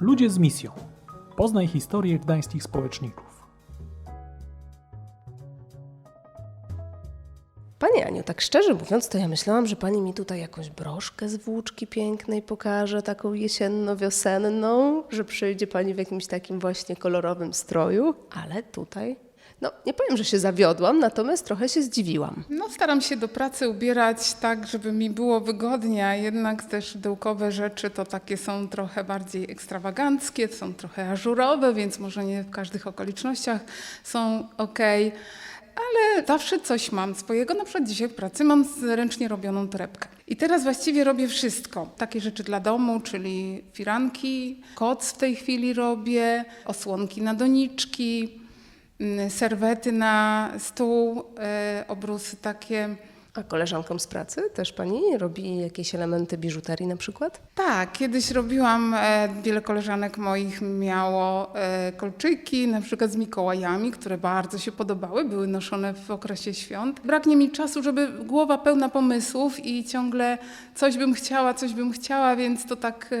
Ludzie z misją. Poznaj historię gdańskich społeczników. Pani Aniu, tak szczerze mówiąc, to ja myślałam, że pani mi tutaj jakąś broszkę z włóczki pięknej pokaże, taką jesienno-wiosenną, że przyjdzie pani w jakimś takim właśnie kolorowym stroju, ale tutaj, no nie powiem, że się zawiodłam, natomiast trochę się zdziwiłam. No, staram się do pracy ubierać tak, żeby mi było wygodnie, a jednak też dołkowe rzeczy to takie są trochę bardziej ekstrawaganckie, są trochę ażurowe, więc może nie w każdych okolicznościach są ok. Ale zawsze coś mam swojego. Na przykład dzisiaj w pracy mam ręcznie robioną torebkę. I teraz właściwie robię wszystko. Takie rzeczy dla domu, czyli firanki, koc w tej chwili robię, osłonki na doniczki, serwety na stół, e, obrusy takie. A koleżankom z pracy też pani robi jakieś elementy biżuterii na przykład? Tak, kiedyś robiłam, e, wiele koleżanek moich miało e, kolczyki, na przykład z Mikołajami, które bardzo się podobały, były noszone w okresie świąt. Braknie mi czasu, żeby głowa pełna pomysłów i ciągle coś bym chciała, coś bym chciała, więc to tak,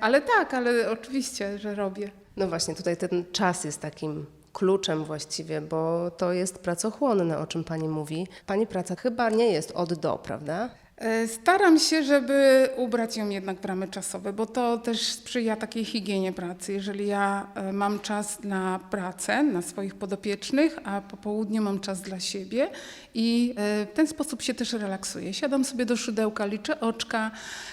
ale tak, ale oczywiście, że robię. No właśnie, tutaj ten czas jest takim kluczem właściwie, bo to jest pracochłonne, o czym pani mówi. Pani praca chyba nie jest od do, prawda? E, Staram się, żeby ubrać ją jednak w ramy czasowe, bo to też sprzyja takiej higienie pracy. Jeżeli ja e, mam czas na pracę, na swoich podopiecznych, a po południu mam czas dla siebie i e, w ten sposób się też relaksuję. Siadam sobie do szydełka, liczę oczka,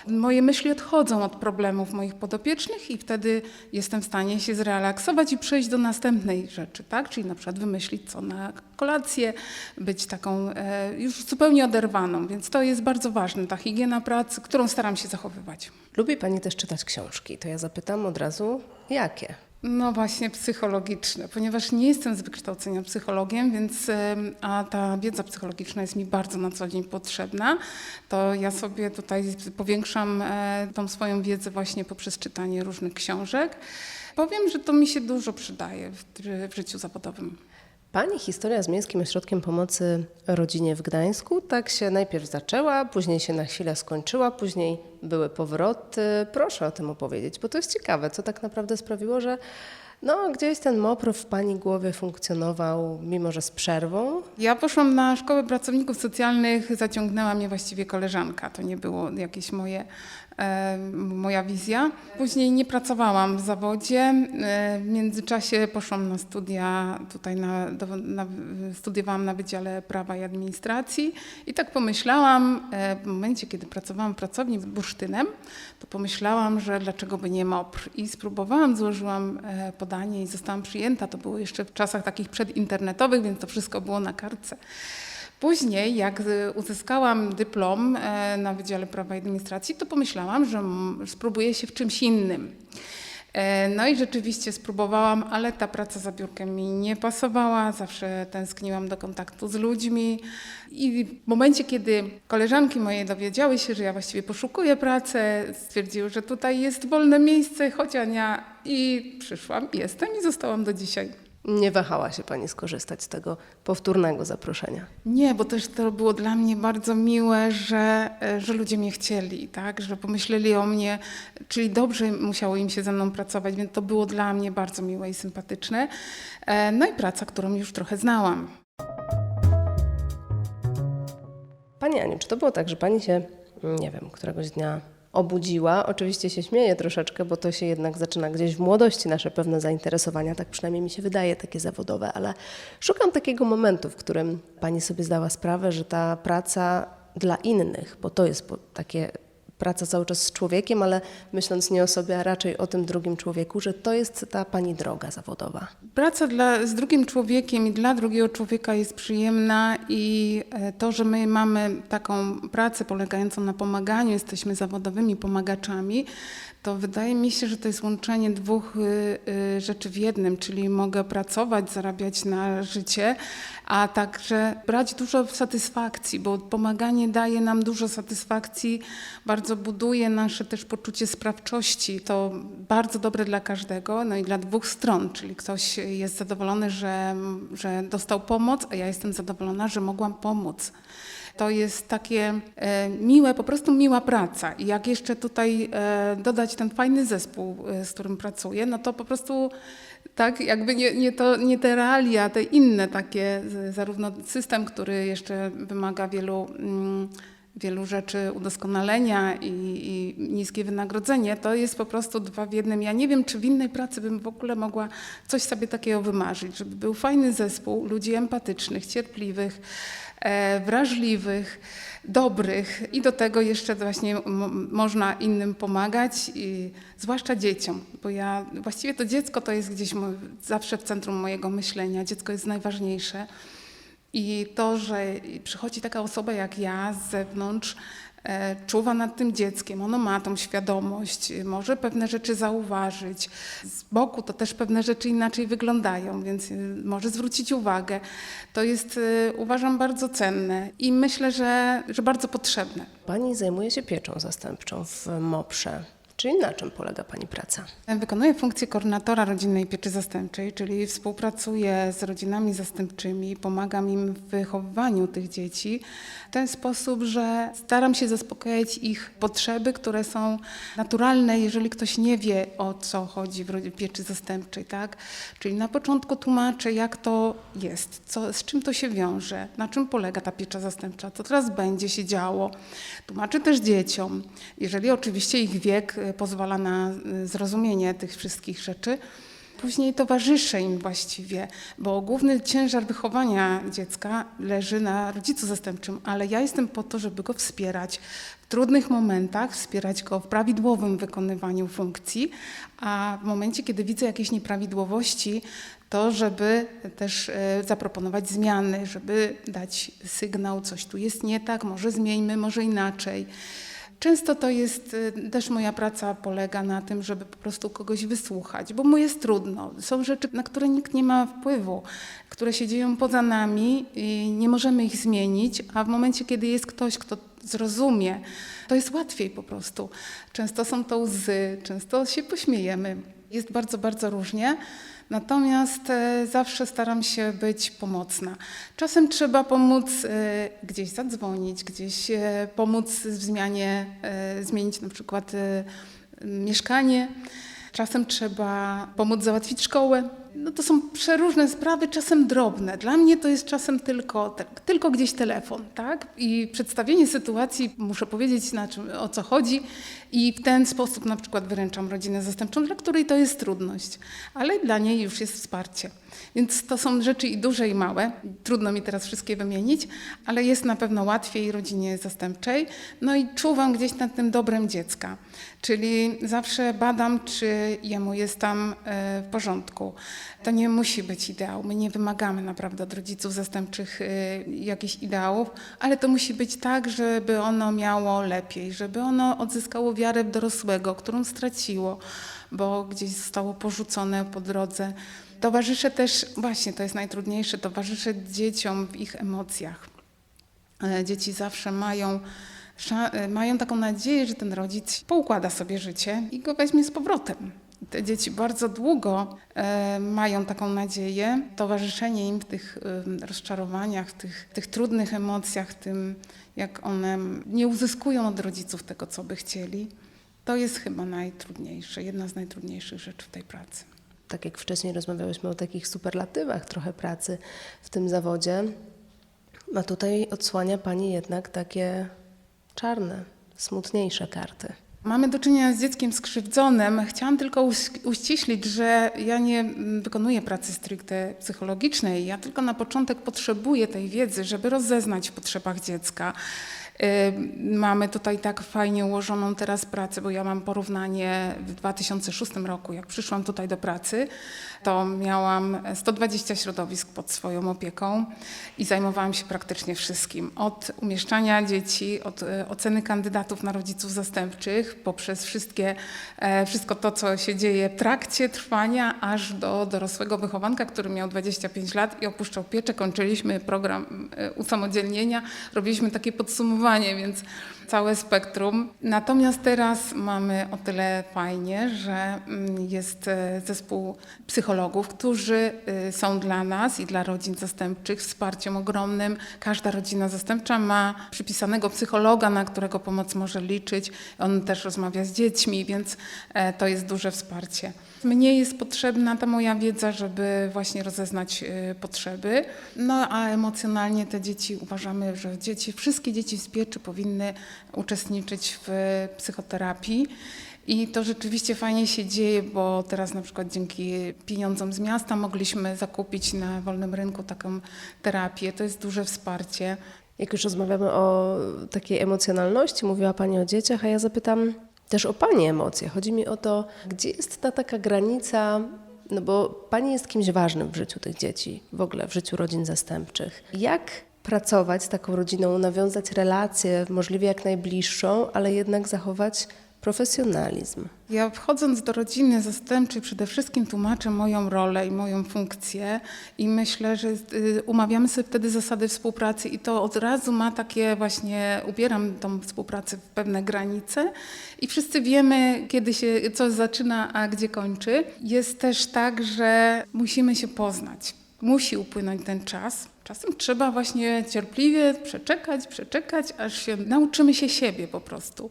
moje myśli odchodzą od problemów moich podopiecznych i wtedy jestem w stanie się zrelaksować i przejść do następnej rzeczy, tak? Czyli na przykład wymyślić co na kolację, być taką e, już zupełnie oderwaną, więc to jest bardzo ważne, ta higiena pracy, którą staram się zachowywać. Lubi pani też czytać książki. To ja zapytam od razu, jakie? No właśnie psychologiczne, ponieważ nie jestem z wykształcenia psychologiem, więc a ta wiedza psychologiczna jest mi bardzo na co dzień potrzebna, to ja sobie tutaj powiększam e, tą swoją wiedzę właśnie poprzez czytanie różnych książek. Powiem, że to mi się dużo przydaje w, w życiu zawodowym. Pani historia z Miejskim Ośrodkiem Pomocy Rodzinie w Gdańsku tak się najpierw zaczęła, później się na chwilę skończyła, później były powroty. Proszę o tym opowiedzieć, bo to jest ciekawe, co tak naprawdę sprawiło, że no, gdzieś ten MOPR w Pani głowie funkcjonował, mimo że z przerwą. Ja poszłam na szkołę pracowników socjalnych, zaciągnęła mnie właściwie koleżanka. To nie było jakieś moje, moja wizja. Później nie pracowałam w zawodzie. E, w międzyczasie poszłam na studia, tutaj na, do, na, studiowałam na Wydziale Prawa i Administracji i tak pomyślałam, e, w momencie, kiedy pracowałam w pracowni z bursztynem, to pomyślałam, że dlaczego by nie MOPR. I spróbowałam, złożyłam e, podanie i zostałam przyjęta. To było jeszcze w czasach takich przedinternetowych, więc to wszystko było na kartce. Później, jak y, uzyskałam dyplom e, na Wydziale Prawa i Administracji, to pomyślałam, że spróbuję się w czymś innym. E, No i rzeczywiście spróbowałam, ale ta praca za biurkiem mi nie pasowała. Zawsze tęskniłam do kontaktu z ludźmi. I w momencie, kiedy koleżanki moje dowiedziały się, że ja właściwie poszukuję pracy, stwierdziły, że tutaj jest wolne miejsce, chodź Ania. I przyszłam, jestem i zostałam do dzisiaj. Nie wahała się Pani skorzystać z tego powtórnego zaproszenia. Nie, bo też to było dla mnie bardzo miłe, że, e, że ludzie mnie chcieli, tak? że pomyśleli o mnie, czyli dobrze musiało im się ze mną pracować, więc to było dla mnie bardzo miłe i sympatyczne. E, No i praca, którą już trochę znałam. Pani Aniu, czy to było tak, że Pani się, nie wiem, któregoś dnia obudziła? Oczywiście się śmieję troszeczkę, bo to się jednak zaczyna gdzieś w młodości, nasze pewne zainteresowania, tak przynajmniej mi się wydaje, takie zawodowe, ale szukam takiego momentu, w którym Pani sobie zdała sprawę, że ta praca dla innych, bo to jest takie praca cały czas z człowiekiem, ale myśląc nie o sobie, a raczej o tym drugim człowieku, że to jest ta Pani droga zawodowa. Praca dla, z drugim człowiekiem i dla drugiego człowieka jest przyjemna i e, to, że my mamy taką pracę polegającą na pomaganiu, jesteśmy zawodowymi pomagaczami, to wydaje mi się, że to jest łączenie dwóch y, y, rzeczy w jednym, czyli mogę pracować, zarabiać na życie, a także brać dużo satysfakcji, bo pomaganie daje nam dużo satysfakcji, bardzo buduje nasze też poczucie sprawczości. To bardzo dobre dla każdego, no i dla dwóch stron, czyli ktoś jest zadowolony, że, że dostał pomoc, a ja jestem zadowolona, że mogłam pomóc. To jest takie e, miłe, po prostu miła praca. I jak jeszcze tutaj e, dodać ten fajny zespół, e, z którym pracuję, no to po prostu tak, jakby nie, nie, to, nie te realia, te inne takie, zarówno system, który jeszcze wymaga wielu, mm, wielu rzeczy udoskonalenia i, i niskie wynagrodzenie, to jest po prostu dwa w jednym. Ja nie wiem, czy w innej pracy bym w ogóle mogła coś sobie takiego wymarzyć, żeby był fajny zespół ludzi empatycznych, cierpliwych, wrażliwych, dobrych i do tego jeszcze właśnie można innym pomagać, zwłaszcza dzieciom, bo ja właściwie to dziecko to jest gdzieś zawsze w centrum mojego myślenia. Dziecko jest najważniejsze. I to, że przychodzi taka osoba jak ja z zewnątrz, e, czuwa nad tym dzieckiem, ono ma tą świadomość, e, może pewne rzeczy zauważyć. Z boku to też pewne rzeczy inaczej wyglądają, więc e, może zwrócić uwagę. To jest, e, uważam, bardzo cenne i myślę, że, że bardzo potrzebne. Pani zajmuje się pieczą zastępczą w MOPRze. Czyli na czym polega Pani praca? Wykonuję funkcję koordynatora rodzinnej pieczy zastępczej, czyli współpracuję z rodzinami zastępczymi, pomagam im w wychowywaniu tych dzieci w ten sposób, że staram się zaspokajać ich potrzeby, które są naturalne, jeżeli ktoś nie wie o co chodzi w pieczy zastępczej, tak? Czyli na początku tłumaczę, jak to jest, co, z czym to się wiąże, na czym polega ta piecza zastępcza, co teraz będzie się działo. Tłumaczę też dzieciom, jeżeli oczywiście ich wiek pozwala na e, zrozumienie tych wszystkich rzeczy. Później towarzyszę im właściwie, bo główny ciężar wychowania dziecka leży na rodzicu zastępczym, ale ja jestem po to, żeby go wspierać w trudnych momentach, wspierać go w prawidłowym wykonywaniu funkcji, a w momencie, kiedy widzę jakieś nieprawidłowości, to żeby też e, zaproponować zmiany, żeby dać sygnał, coś tu jest nie tak, może zmieńmy, może inaczej. Często to jest, y, też moja praca polega na tym, żeby po prostu kogoś wysłuchać, bo mu jest trudno. Są rzeczy, na które nikt nie ma wpływu, które się dzieją poza nami i nie możemy ich zmienić, a w momencie, kiedy jest ktoś, kto zrozumie, to jest łatwiej po prostu. Często są to łzy, często się pośmiejemy. Jest bardzo, bardzo różnie. Natomiast e, zawsze staram się być pomocna. Czasem trzeba pomóc e, gdzieś zadzwonić, gdzieś e, pomóc w zmianie, zmienić na przykład mieszkanie. Czasem trzeba pomóc załatwić szkołę. No to są przeróżne sprawy, czasem drobne. Dla mnie to jest czasem tylko, tak, tylko gdzieś telefon, tak? I przedstawienie sytuacji, muszę powiedzieć na czym, o co chodzi i w ten sposób na przykład wyręczam rodzinę zastępczą, dla której to jest trudność, ale dla niej już jest wsparcie. Więc to są rzeczy i duże i małe. Trudno mi teraz wszystkie wymienić, ale jest na pewno łatwiej rodzinie zastępczej. No i czuwam gdzieś nad tym dobrem dziecka. Czyli zawsze badam, czy jemu jest tam e, w porządku. To nie musi być ideał. My nie wymagamy naprawdę od rodziców zastępczych e, jakichś ideałów, ale to musi być tak, żeby ono miało lepiej, żeby ono odzyskało wiarę w dorosłego, którą straciło, bo gdzieś zostało porzucone po drodze. Towarzyszę też, właśnie to jest najtrudniejsze, towarzyszę dzieciom w ich emocjach. E, Dzieci zawsze mają, e, mają taką nadzieję, że ten rodzic poukłada sobie życie i go weźmie z powrotem. Te dzieci bardzo długo e, mają taką nadzieję. Towarzyszenie im w tych e, rozczarowaniach, w tych, tych trudnych emocjach, tym jak one nie uzyskują od rodziców tego, co by chcieli, to jest chyba najtrudniejsze, jedna z najtrudniejszych rzeczy w tej pracy. Tak jak wcześniej rozmawiałyśmy o takich superlatywach trochę pracy w tym zawodzie, a tutaj odsłania Pani jednak takie czarne, smutniejsze karty. Mamy do czynienia z dzieckiem skrzywdzonym. Chciałam tylko uś- uściślić, że ja nie wykonuję pracy stricte psychologicznej. Ja tylko na początek potrzebuję tej wiedzy, żeby rozeznać w potrzebach dziecka. Mamy tutaj tak fajnie ułożoną teraz pracę, bo ja mam porównanie w 2006 roku, jak przyszłam tutaj do pracy, to miałam 120 środowisk pod swoją opieką i zajmowałam się praktycznie wszystkim. Od umieszczania dzieci, od e, oceny kandydatów na rodziców zastępczych, poprzez wszystkie, e, wszystko to, co się dzieje w trakcie trwania, aż do dorosłego wychowanka, który miał 25 lat i opuszczał pieczę. Kończyliśmy program e, usamodzielnienia, robiliśmy takie podsumowanie, więc całe spektrum. Natomiast teraz mamy o tyle fajnie, że mm, jest e, zespół psychologów, którzy y, są dla nas i dla rodzin zastępczych wsparciem ogromnym. Każda rodzina zastępcza ma przypisanego psychologa, na którego pomoc może liczyć. On też rozmawia z dziećmi, więc e, to jest duże wsparcie. Mnie jest potrzebna ta moja wiedza, żeby właśnie rozeznać y, potrzeby. No a emocjonalnie te dzieci uważamy, że dzieci, wszystkie dzieci z pieczy powinny uczestniczyć w psychoterapii. I to rzeczywiście fajnie się dzieje, bo teraz na przykład dzięki pieniądzom z miasta mogliśmy zakupić na wolnym rynku taką terapię. To jest duże wsparcie. Jak już rozmawiamy o takiej emocjonalności, mówiła Pani o dzieciach, a ja zapytam też o Pani emocje. Chodzi mi o to, gdzie jest ta taka granica, no bo Pani jest kimś ważnym w życiu tych dzieci, w ogóle w życiu rodzin zastępczych. Jak pracować z taką rodziną, nawiązać relację możliwie jak najbliższą, ale jednak zachować profesjonalizm? Ja wchodząc do rodziny zastępczej przede wszystkim tłumaczę moją rolę i moją funkcję i myślę, że y, umawiamy sobie wtedy zasady współpracy i to od razu ma takie właśnie, ubieram tą współpracę w pewne granice i wszyscy wiemy, kiedy się coś zaczyna, a gdzie kończy. Jest też tak, że musimy się poznać. Musi upłynąć ten czas. Czasem trzeba właśnie cierpliwie przeczekać, przeczekać, aż się nauczymy się siebie po prostu.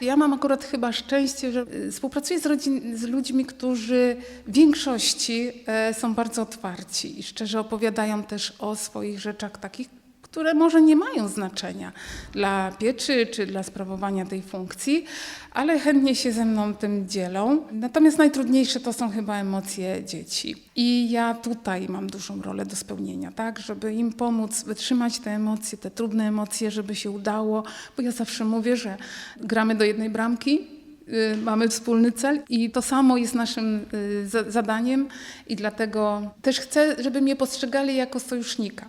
Ja mam akurat chyba szczęście, że y, współpracuję z, rodzin, z ludźmi, którzy w większości e, są bardzo otwarci i szczerze opowiadają też o swoich rzeczach takich, które może nie mają znaczenia dla pieczy czy dla sprawowania tej funkcji, ale chętnie się ze mną tym dzielą. Natomiast najtrudniejsze to są chyba emocje dzieci. I ja tutaj mam dużą rolę do spełnienia, tak, żeby im pomóc wytrzymać te emocje, te trudne emocje, żeby się udało, bo ja zawsze mówię, że gramy do jednej bramki, y, mamy wspólny cel i to samo jest naszym y, za- zadaniem i dlatego też chcę, żeby mnie postrzegali jako sojusznika.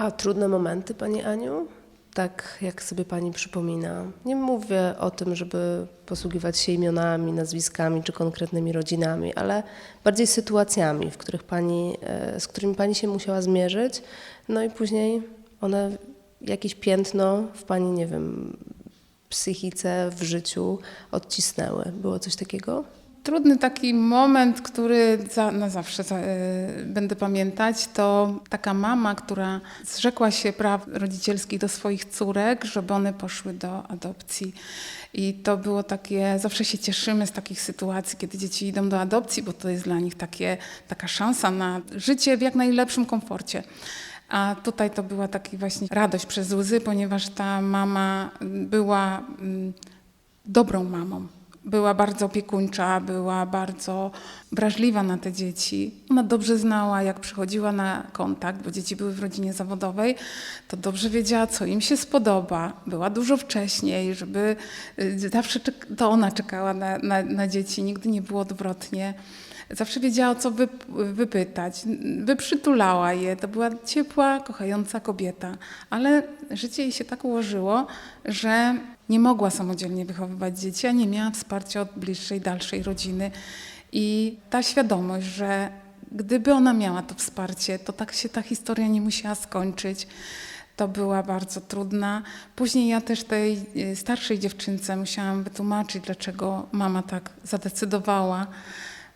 A trudne momenty, Pani Aniu? Tak jak sobie Pani przypomina. Nie mówię o tym, żeby posługiwać się imionami, nazwiskami czy konkretnymi rodzinami, ale bardziej sytuacjami, w których pani, e, z którymi Pani się musiała zmierzyć, no i później one jakieś piętno w Pani, nie wiem, psychice, w życiu odcisnęły. Było coś takiego? Trudny taki moment, który za, na zawsze za, y, będę pamiętać, to taka mama, która zrzekła się praw rodzicielskich do swoich córek, żeby one poszły do adopcji. I to było takie, zawsze się cieszymy z takich sytuacji, kiedy dzieci idą do adopcji, bo to jest dla nich takie, taka szansa na życie w jak najlepszym komforcie. A tutaj to była taka właśnie radość przez łzy, ponieważ ta mama była mm, dobrą mamą. Była bardzo opiekuńcza, była bardzo wrażliwa na te dzieci. Ona dobrze znała, jak przychodziła na kontakt, bo dzieci były w rodzinie zawodowej, to dobrze wiedziała, co im się spodoba. Była dużo wcześniej, żeby y, zawsze to ona czekała na, na, na dzieci, nigdy nie było odwrotnie. Zawsze wiedziała, co wyp- wypytać. Wyprzytulała je. To była ciepła, kochająca kobieta. Ale życie jej się tak ułożyło, że nie mogła samodzielnie wychowywać dzieci, a nie miała wsparcia od bliższej, dalszej rodziny. I ta świadomość, że gdyby ona miała to wsparcie, to tak się ta historia nie musiała skończyć. To była bardzo trudna. Później ja też tej y, starszej dziewczynce musiałam wytłumaczyć, dlaczego mama tak zadecydowała.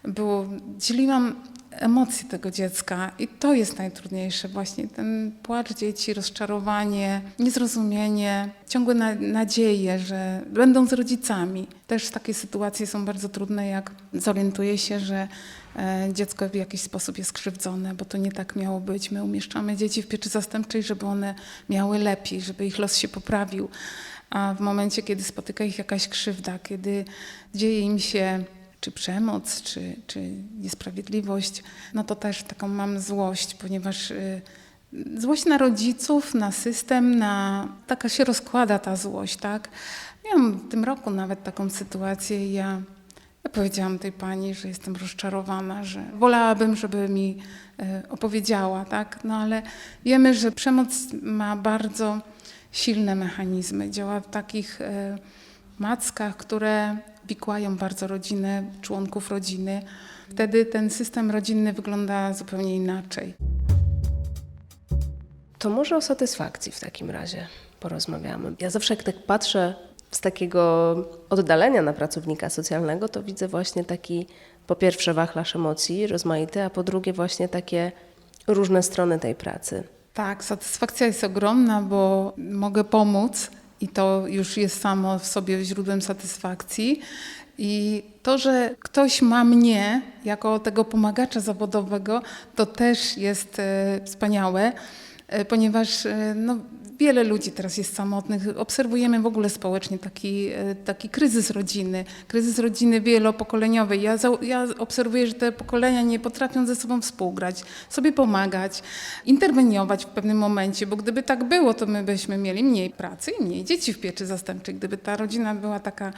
Było, dzieliłam emocje tego dziecka i to jest najtrudniejsze właśnie, ten płacz dzieci, rozczarowanie, niezrozumienie, ciągłe na, nadzieje, że będą z rodzicami. Też takie sytuacje są bardzo trudne, jak zorientuje się, że e, dziecko w jakiś sposób jest krzywdzone, bo to nie tak miało być. My umieszczamy dzieci w pieczy zastępczej, żeby one miały lepiej, żeby ich los się poprawił. A w momencie, kiedy spotyka ich jakaś krzywda, kiedy dzieje im się czy przemoc, czy, czy niesprawiedliwość, no to też taką mam złość, ponieważ y, złość na rodziców, na system, na taka się rozkłada ta złość, tak? Miałam w tym roku nawet taką sytuację i ja, ja powiedziałam tej pani, że jestem rozczarowana, że wolałabym, żeby mi y, opowiedziała, tak? No ale wiemy, że przemoc ma bardzo silne mechanizmy, działa w takich y, mackach, które wikłają bardzo rodziny, członków rodziny. Wtedy ten system rodzinny wygląda zupełnie inaczej. To może o satysfakcji w takim razie porozmawiamy. Ja zawsze jak tak patrzę z takiego oddalenia na pracownika socjalnego, to widzę właśnie taki po pierwsze wachlarz emocji rozmaity, a po drugie właśnie takie różne strony tej pracy. Tak, satysfakcja jest ogromna, bo mogę pomóc i to już jest samo w sobie źródłem satysfakcji. I to, że ktoś ma mnie jako tego pomagacza zawodowego, to też jest e, wspaniałe, e, ponieważ e, no, wiele ludzi teraz jest samotnych. Obserwujemy w ogóle społecznie taki, e, taki kryzys rodziny, kryzys rodziny wielopokoleniowej. Ja, ja obserwuję, że te pokolenia nie potrafią ze sobą współgrać, sobie pomagać, interweniować w pewnym momencie, bo gdyby tak było, to my byśmy mieli mniej pracy i mniej dzieci w pieczy zastępczej, gdyby ta rodzina była taka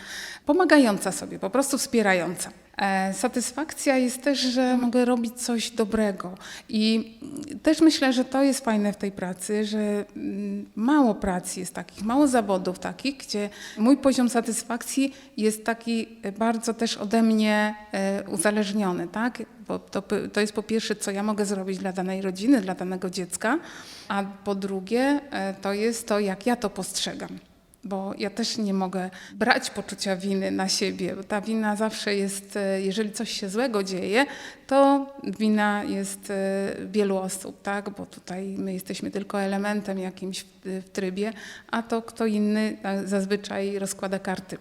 pomagająca sobie, po prostu wspierająca. E, Satysfakcja jest też, że mogę robić coś dobrego. I też myślę, że to jest fajne w tej pracy, że mm, mało pracy jest takich, mało zawodów takich, gdzie mój poziom satysfakcji jest taki bardzo też ode mnie e, uzależniony, tak? Bo to, to jest po pierwsze, co ja mogę zrobić dla danej rodziny, dla danego dziecka, a po drugie, e, to jest to, jak ja to postrzegam bo ja też nie mogę brać poczucia winy na siebie. Bo ta wina zawsze jest, e, jeżeli coś się złego dzieje, to wina jest e, wielu osób, tak? bo tutaj my jesteśmy tylko elementem jakimś w, trybie, a to kto inny zazwyczaj rozkłada karty.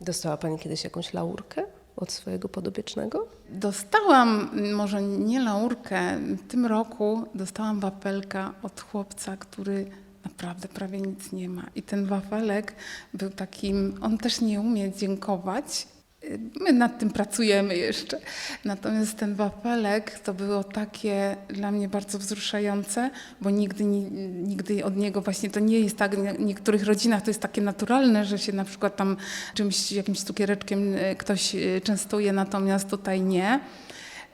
Dostała Pani kiedyś jakąś laurkę od swojego podobiecznego? Dostałam, m, może nie laurkę, w tym roku dostałam wapelka od chłopca, który naprawdę prawie nic nie ma. I ten wafelek był takim, on też nie umie dziękować. My nad tym pracujemy jeszcze. Natomiast ten wafelek to było takie dla mnie bardzo wzruszające, bo nigdy, ni- nigdy od niego właśnie to nie jest tak, w niektórych rodzinach to jest takie naturalne, że się na przykład tam czymś, jakimś cukiereczkiem y, ktoś y, częstuje, natomiast tutaj nie.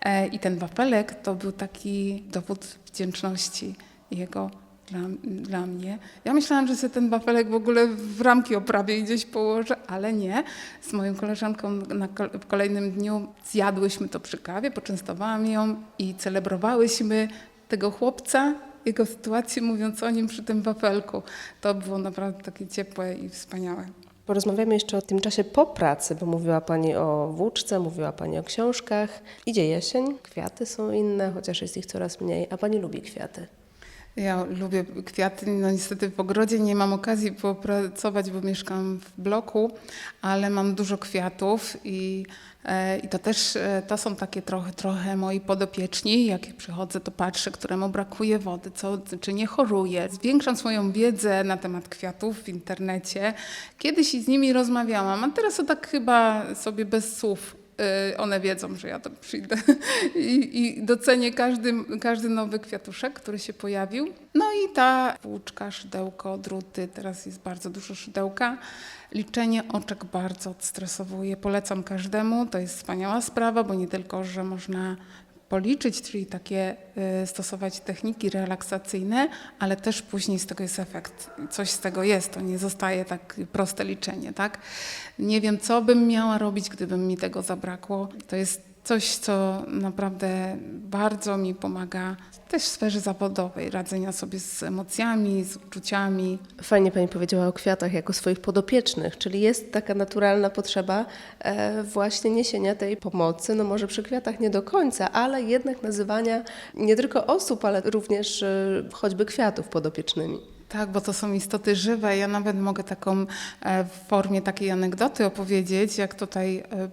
E, I ten wapelek to był taki dowód wdzięczności jego dla, dla mnie. Ja myślałam, że sobie ten wafelek w ogóle w ramki oprawię i gdzieś położę, ale nie. Z moją koleżanką na, w kolejnym dniu zjadłyśmy to przy kawie, poczęstowałam ją i celebrowałyśmy tego chłopca, jego sytuację, mówiąc o nim przy tym wafelku. To było naprawdę takie ciepłe i wspaniałe. Porozmawiamy jeszcze o tym czasie po pracy, bo mówiła Pani o włóczce, mówiła Pani o książkach. Idzie jesień, kwiaty są inne, chociaż jest ich coraz mniej, a Pani lubi kwiaty. Ja lubię kwiaty. No niestety w ogrodzie nie mam okazji popracować, bo mieszkam w bloku, ale mam dużo kwiatów i, e, i to też e, to są takie trochę, trochę moi podopieczni. Jak przychodzę, to patrzę, któremu brakuje wody, co, czy nie choruje. Zwiększam swoją wiedzę na temat kwiatów w internecie. Kiedyś z nimi rozmawiałam, a teraz to tak chyba sobie bez słów one wiedzą, że ja tam przyjdę i, i docenię każdy, każdy nowy kwiatuszek, który się pojawił. No i ta włóczka, szydełko, druty, teraz jest bardzo dużo szydełka. Liczenie oczek bardzo odstresowuje, polecam każdemu, to jest wspaniała sprawa, bo nie tylko, że można policzyć, czyli takie y, stosować techniki relaksacyjne, ale też później z tego jest efekt. Coś z tego jest, to nie zostaje tak proste liczenie, tak? Nie wiem, co bym miała robić, gdybym mi tego zabrakło. To jest coś, co naprawdę bardzo mi pomaga też w sferze zawodowej, radzenia sobie z emocjami, z uczuciami. Fajnie Pani powiedziała o kwiatach jako swoich podopiecznych, czyli jest taka naturalna potrzeba e, właśnie niesienia tej pomocy, no może przy kwiatach nie do końca, ale jednak nazywania nie tylko osób, ale również e, choćby kwiatów podopiecznymi. Tak, bo to są istoty żywe. Ja nawet mogę taką e, w formie takiej anegdoty opowiedzieć, jak tutaj e,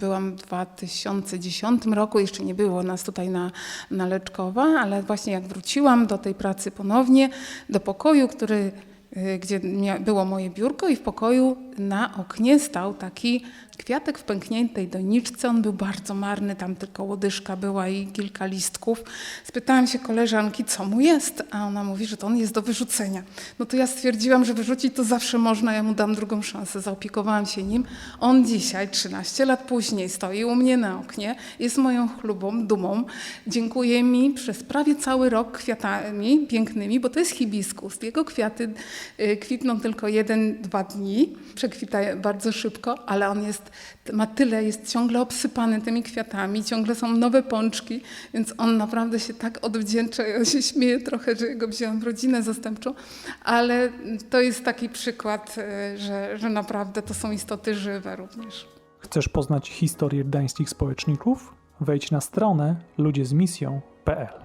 byłam w 2010 roku, jeszcze nie było nas tutaj na, na Leczkowa, ale właśnie jak wróciłam do tej pracy ponownie, do pokoju, który, e, gdzie było moje biurko i w pokoju na oknie stał taki kwiatek w pękniętej doniczce. On był bardzo marny, tam tylko łodyżka była i kilka listków. Spytałam się koleżanki, co mu jest, a ona mówi, że to on jest do wyrzucenia. No to ja stwierdziłam, że wyrzucić to zawsze można, ja mu dam drugą szansę. Zaopiekowałam się nim. On dzisiaj, 13 lat później, stoi u mnie na oknie, jest moją chlubą, dumą. Dziękuję mi przez prawie cały rok kwiatami pięknymi, bo to jest hibiskus. Jego kwiaty y, kwitną tylko jeden, dwa dni. Przekwita bardzo szybko, ale on jest, ma tyle, jest ciągle obsypany tymi kwiatami, ciągle są nowe pączki, więc on naprawdę się tak odwdzięcza. Ja się śmieję trochę, że jego wzięłam w rodzinę zastępczą, ale to jest taki przykład, e, że, że naprawdę to są istoty żywe również. Chcesz poznać historię gdańskich społeczników? Wejdź na stronę ludziezmisją.pl